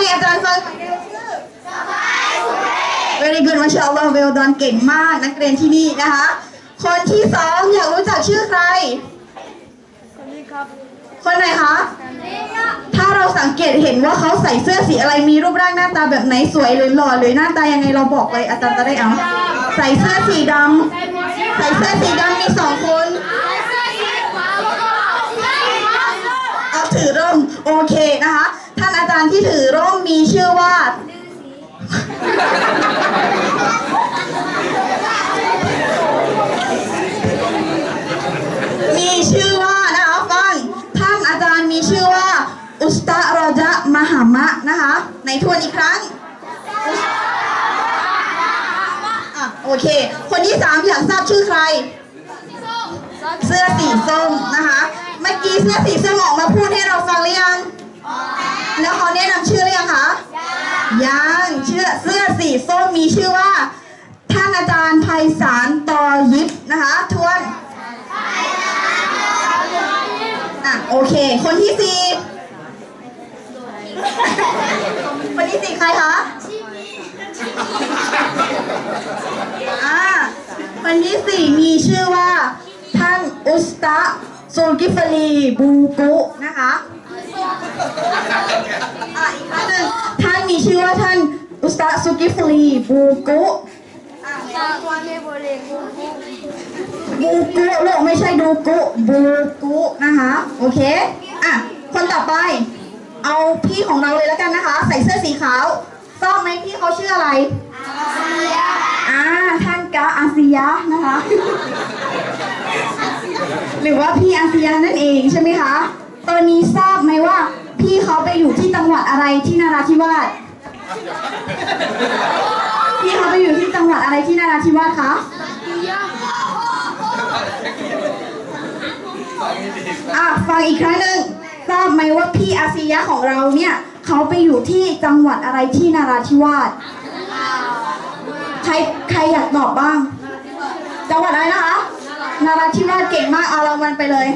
ให้อาจารย์ฟัง very good มาชาอัลลอฮ์เวลดอนเก่งมากนักเรียนที่นี่นะคะ คนที่สองอยากรู้จักชื่อใครคนนี้ครับคนไหนคะ ถ้าเราสังเกตเห็นว่าเขาใส่เสื้อสีอะไรมีรูปร่างหน้าตาแบบไหนสวยหรือหล่อหรือหน้าตายังไงเราบอกเลยอาจารย์จะได้เอาใส่เสื้อสีดำใส่เสื้อสีดำมีสองคนเอาถือร่มโอเคนะคะ ท่านอาจารย์ที่ถือร่มมีชื่อว่ามีชื่อว่านะคะฟังท่านอาจารย์มีชื่อว่า อุสตารจะมหามะนะคะ ในทวนอีกครั้งอะโอเค คนที่สามอยากทราบชื่อใคร เสื้อสีส้มนะคะ เมื่อกี้เสื้อสีส้ม ยังเชื่อเสื้อสีส้มมีชื่อว่า ท่านอาจารย์ไพศาลตอยิบนะคะทวนอะโอเค คนที่สี่คนที่สี่ใครคะอ่าคนที่สี่มีชื่อว่า ท่านอุสตะซูลกิฟลีบูกุนะคะอะอีกครั้งหนึ่ง มีชื่อว่าท่านอุสตะซูกิฟลีบูกุอะตัวนี้บริเวณบูกุลูกไม่ใช่ดูกุบูกุนะคะโอเคอะคนต่อไป เอาพี่ของเราเลยแล้วกันนะคะ ใส่เสื้อสีขาวทราบไหมพี่เขาชื่ออะไรอ่าท่านกะอาซิยะนะคะ หรือว่าพี่อาซิยะนั่นเองใช่ไหมคะ ตอนนี้ทราบไหมว่า พี่เขาไปอยู่ที่จังหวัดอะไรที่นาราธิวาสพี่เขาไปอยู่ที่จังหวัดอะไรที่นาราธิวาสคะอะฟังอีกครั้งหนึ่งทราบไหมว่าพี่อาซียะของเราเนี่ยเขาไปอยู่ที่จังหวัดอะไรที่นาราธิวาสใครใครอยากตอบบ้าง จังหวัดอะไรนะคะนาราธิวาสเก่งมากเอารางวัลไปเลย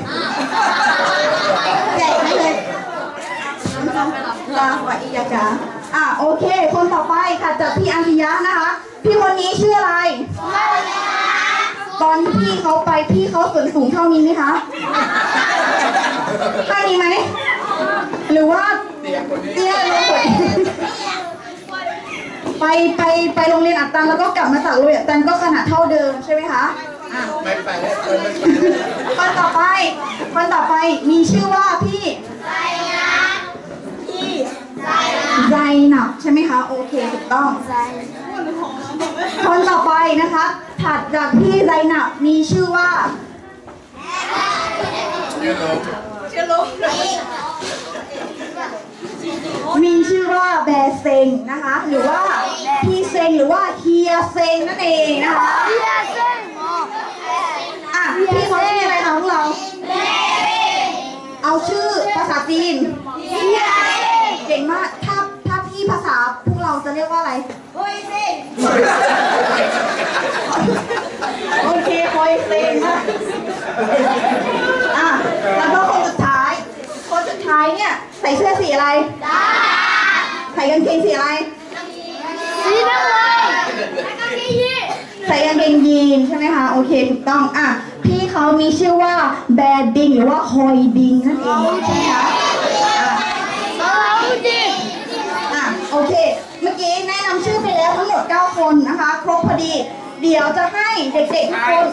แจกให้เลย ลาวัอียากาอะโอเค คนต่อไปค่ะจากพี่อาซียะนะคะ พี่คนนี้ชื่ออะไร ตอนที่พี่เขาไปพี่เขาส่วนสูงเท่านี้ไหมคะเท่านี้ไหม หรือว่าเตี้ยลงกว่านี้ไปไปไปโรงเรียนอัตตันแล้วก็กลับมาจากโรงเรียนอัตตันก็ขนาดเท่าเดิมใช่ไหมคะอะไม่ไปแล้วเออไม่ไปแล้วคนต่อไป คนต่อไปมีชื่อว่าพี่พี่ ไซนับใช่ไหมคะ โอเคถูกต้อง คนต่อไปนะคะ ถัดจากพี่ไซนับมีชื่อว่าเชื่อลมมีชื่อว่าแบร์เซงนะคะ หรือว่าพี่เซงหรือว่าเฮียเซงนั่นเองนะคะเฮียเส้นอะพี่เขาชื่ออะไรคะพวกเรา เอาชื่อภาษาจีนเก่งมากถ้า จะเรียกว่าอะไรโอ้ยเส้นโอเคคอยเซงนะอะแล้วก็คนสุดท้าย คนสุดท้ายเนี่ยใส่เสื้อสีอะไรใส่กางเกงสีอะไรสีน้ำเงินแล้วก็สียี่ใส่กางเกงยีนใช่ไหมคะโอเคถูกต้องอะพี่เขามีชื่อว่าแบดดิงหรือว่าฮอยดิงนั่นเองใช่ไหมคะอะเราจี อะโอเคเมื่อกี้แนะนำชื่อไปแล้วทั้งหมด 9 คนนะคะ ครบพอดี เดี๋ยวจะให้เด็กๆทุกคน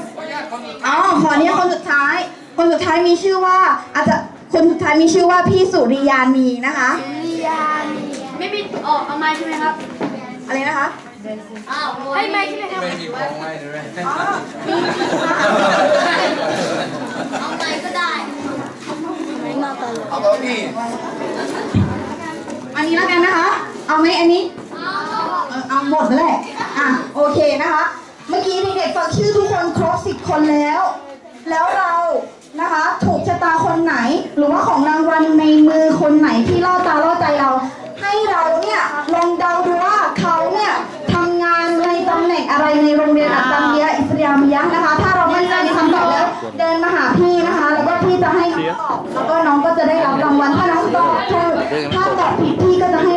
อ๋อขอเนี้ยคนสุดท้าย คนสุดท้ายมีชื่อว่า อาจจะคนสุดท้ายมีชื่อว่าพี่สุริยานีนะคะริยานีไม่มีออกเอาไม้ใช่ไหมครับ อะไรนะคะอ้าวให้ไม้ใช่ไหมครับไม่มีของไว้เลยอ๋อมีเอาไม้ก็ได้ไม่มาตลอดเอาตัวพี่อันนี้แล้วกันนะคะ เอาไหมอันนี้เออเอา หมดแล้วแหละอะโอเคนะคะ เมื่อกี้เด็กๆฟังชื่อทุกคนครบสิบคนแล้ว แล้วเรานะคะ ถูกชะตาคนไหน หรือว่าของรางวัลในมือคนไหนที่ล่อตาล่อใจเรา ให้เราเนี่ยลองเดาดูว่าเขาเนี่ยทำงานในตำแหน่งอะไรในโรงเรียนอัตตันเบียอิสลามิยะนะคะ ถ้าเรามั่นใจในคำตอบแล้ว เดินมาหาพี่นะคะ แล้วก็พี่จะให้คำตอบแล้วก็น้องก็จะได้รับรางวัลถ้าน้องตอบถูกถ้าตอบผิดพี่ก็จะให้